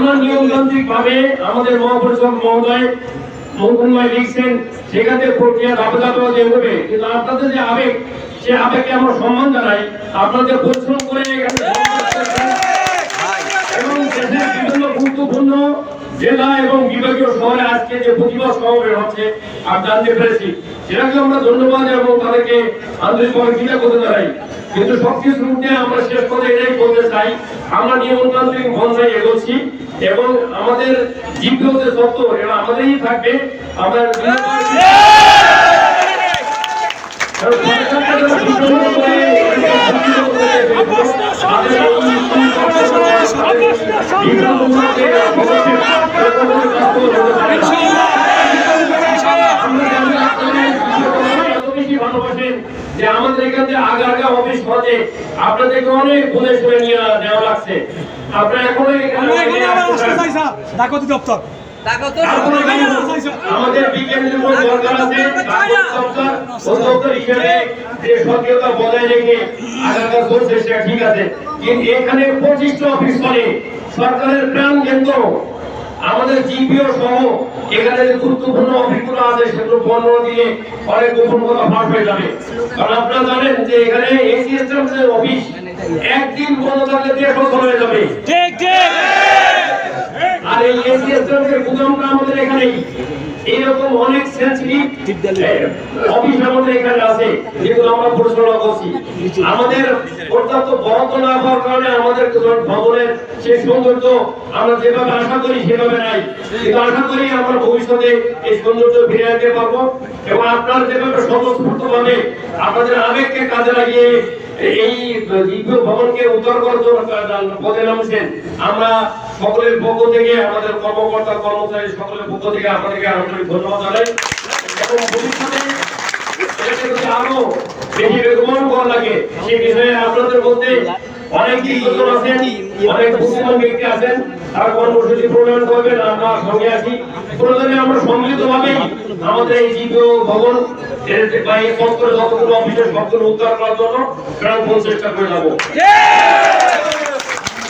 আমরা নিয়মতান্ত্রিক ভাবে আমাদের মহাপরিষদ মহোদয় মহকুমায় লিখছেন, সেখানে প্রক্রিয়া ধাপে ধাপে কিন্তু আপনাদের যে আবেগ, সে আবেগকে আমরা সম্মান জানাই। আপনাদের পরিশ্রম করে এখানে এবং দেশের বিভিন্ন গুরুত্বপূর্ণ জেলা এবং বিভাগীয় শহরে আজকে যে প্রতিবাদ সমাবেশ হচ্ছে, আর জানতে পেরেছি সেটাকে আমরা ধন্যবাদ এবং তাদেরকে আন্তরিকভাবে চিন্তা করতে দাঁড়াই কিন্তু সবকিছু নিয়ে আমরা শেষ করে এটাই বলতে চাই, আমরা নিয়মতান্ত্রিক বন্ধায় এগোচ্ছি এবং আমাদের জীবিত যে সত্য, এটা আমাদেরই থাকবে, আমরা যে আমাদের এখান থেকে আগে আগা অফিস হতে আপনাদেরকে অনেক উপদেশ করে নিয়ে দেওয়া লাগছে আপনারা এখনও এখানে দপ্তর। আমাদের বিজ্ঞানের উপর দরকার আছে দপ্তর হিসেবে যে সক্রিয়তা বজায় রেখে আগামী চলছে সেটা ঠিক আছে। কিন্তু এখানে পঁচিশটা অফিস করে সরকারের প্রাণ কেন্দ্র। আমাদের জিপিও সহ এখানে যে গুরুত্বপূর্ণ অফিসগুলো আছে সেগুলো বন্ধ দিয়ে অনেক গোপন কথা ফাঁস হয়ে যাবে। কারণ আপনারা জানেন যে এখানে যে অফিস একদিন বন্ধ থাকলে দেড় বছর হয়ে যাবে। ঠিক ঠিক। আর এই আমাদের এইরকম অনেক সেন্সিটিভ অফিস আমাদের এখানে আছে যেগুলো আমরা পরিচালনা করছি। আমাদের পর্যাপ্ত বরাদ্দ না হওয়ার কারণে আমাদের ভবনের সেই সৌন্দর্য আমরা যেভাবে আশা করি সেভাবে নাই। কিন্তু আশা করি আমরা ভবিষ্যতে এই সৌন্দর্য ফিরে আনতে পারব এবং আপনারা যেভাবে স্বতঃস্ফূর্ত ভাবে আপনাদের আবেগকে কাজে লাগিয়ে এই দিব্য ভবনকে আমরা সকলের পক্ষ থেকে, আমাদের কর্মকর্তা, কর্মচারী সকলের পক্ষ থেকে আপনাদেরকে আন্তরিক ধন্যবাদ জানাই। এবং ভবিষ্যতে আরও বেশি লাগে সেই বিষয়ে আপনাদের মধ্যে অনেক আছেন। অনেক বুদ্ধিমান ব্যক্তি আছেন, তারা কর্মসূচি প্রণয়ন করবেন, আমরা সঙ্গে আছি। প্রয়োজনে আমরা সম্মিলিত ভাবেই আমাদের এই জীবীয় ভবন বা এই তত্ত্ব যতগুলো অফিসের সবগুলো উদ্ধার করার জন্য প্রাণপণ চেষ্টা করে যাব।